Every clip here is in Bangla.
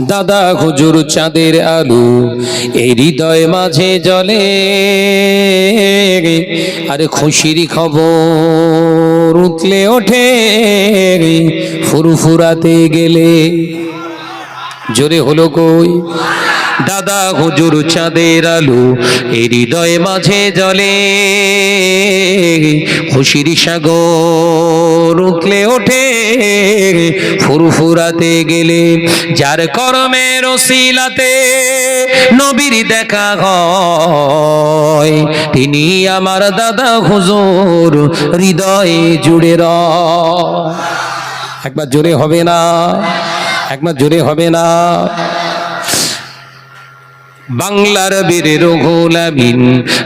দাদা হুজুর চাঁদের আলু, এই হৃদয় মাঝে জলে। আরে খুশির খবর উতলে ওঠে ফুরফুরাতে গেলে। জোরে হলো কই? দাদা হুজুর চাঁদের আলু, এই হৃদয় মাঝে জলে। খুশির সাগর উঠলে ওঠে, ফুরফুরাতে গেলে যার করমের ওসিলাতে নবীর দেখা হয়, তিনি আমার দাদা হুজুর, হৃদয়ে জুড়ে র। একবার জোরে হবে না, একবার জোরে হবে না। বাংলার বীর রঘুলাবিন,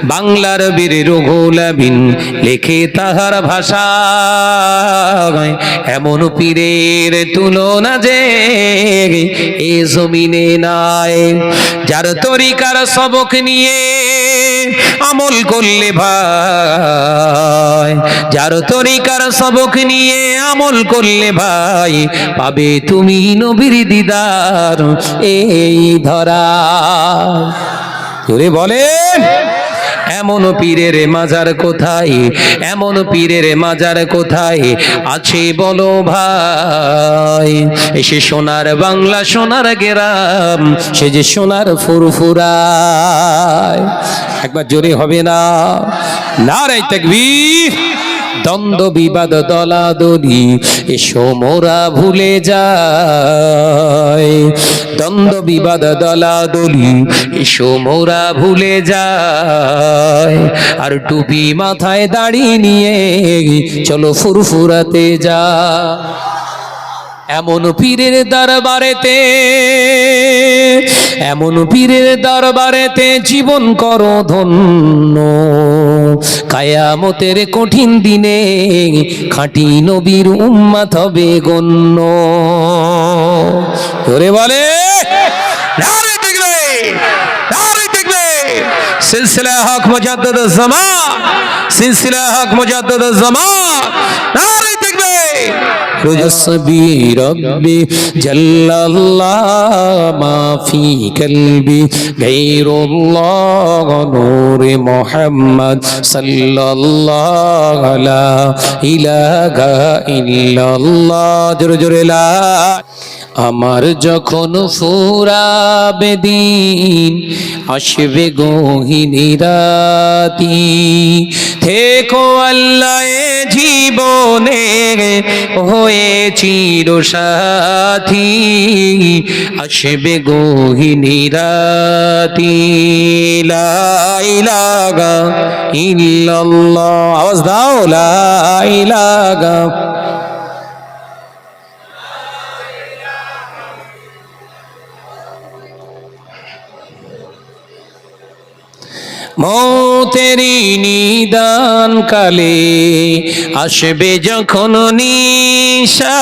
বাংলার বীর রঘুলাবিন, লেখে তাহার ভাষা। এমন পীরের তুলনা যে এ জমিনে নাই, যার তরিকার সবক নিয়ে আমল করলে ভাই, যার তরিকার সবক নিয়ে আমল করলে ভাই, পাবে তুমি নবীর দিদার এই ধরা। তোরে বলেন। এমন পীরের মাজার কোথায়? এমন পীরের মাজার কোথায়? আছে বলো ভাই। এসে সোনার বাংলা, সোনার গেরাম, সে যে সোনার ফুরফুরায়। একবার জোরে হবে না। নারাই তাকবীর। দ্বন্দ্ব, বিবাদ, দলাদলি, এসো মোরা ভুলে যায় দ্বন্দ্ব, বিবাদ, দলাদলি, এসো মোরা ভুলে যায় আর টুপি মাথায় দাঁড়িয়ে নিয়ে চলো ফুরফুরাতে যা এমন পীরের দরবারেতে, এমন পীরের দরবারেতে জীবন করো ধন্য। কায়ামতের কঠিন দিনে খাঁটি নবীর উম্মাত হবে গণ্য। তোরে বলে নারে দেখবে নারে দেখবে সিলসিলা হক মুজাদ্দদ জামা, সিলসিলা হক মুজাদ্দদ জামা, নারে দেখবে। রুজসবি রব্বি, জাল্লাল্লাহ মা ফি কলবি, গায়রুল্লাহ নূর মুহাম্মদ সাল্লাল্লাহু আলা ইলাহা ইল্লাল্লাহ। জোরে জোরে লা আমার যখন ফুরাবে দিন আসবে গহিনীরাতি থেকো আল্লাহ জীবনে হয়ে চির সাথী, আসবে গহিনীরাতি লাইলাগা ইল্লাল্লাহ, আওয়াজ দাও লাইলাগা মৌ মৌতেরি নিদান কালে আসবে যখন নিশা।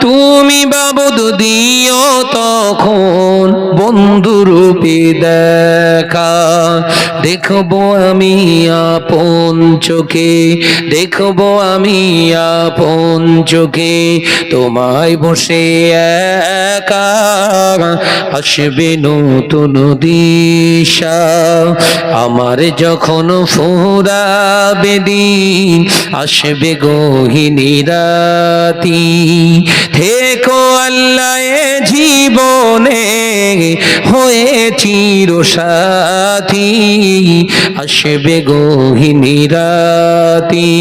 তুমি বাবুদ দিও তখন বন্ধুরূপে দেখা। দেখব আমি আপন চোখে, দেখব আমি আপন চোখে, তোমায় বসে একা। আসবে নতুন দিশা, আমার যখন ফুরাবে দিন, আসবে গহিনী রাতি। থেকো আল্লাহ জীবনে হয়ে চির সাথী আসবে গহিনী রাতি।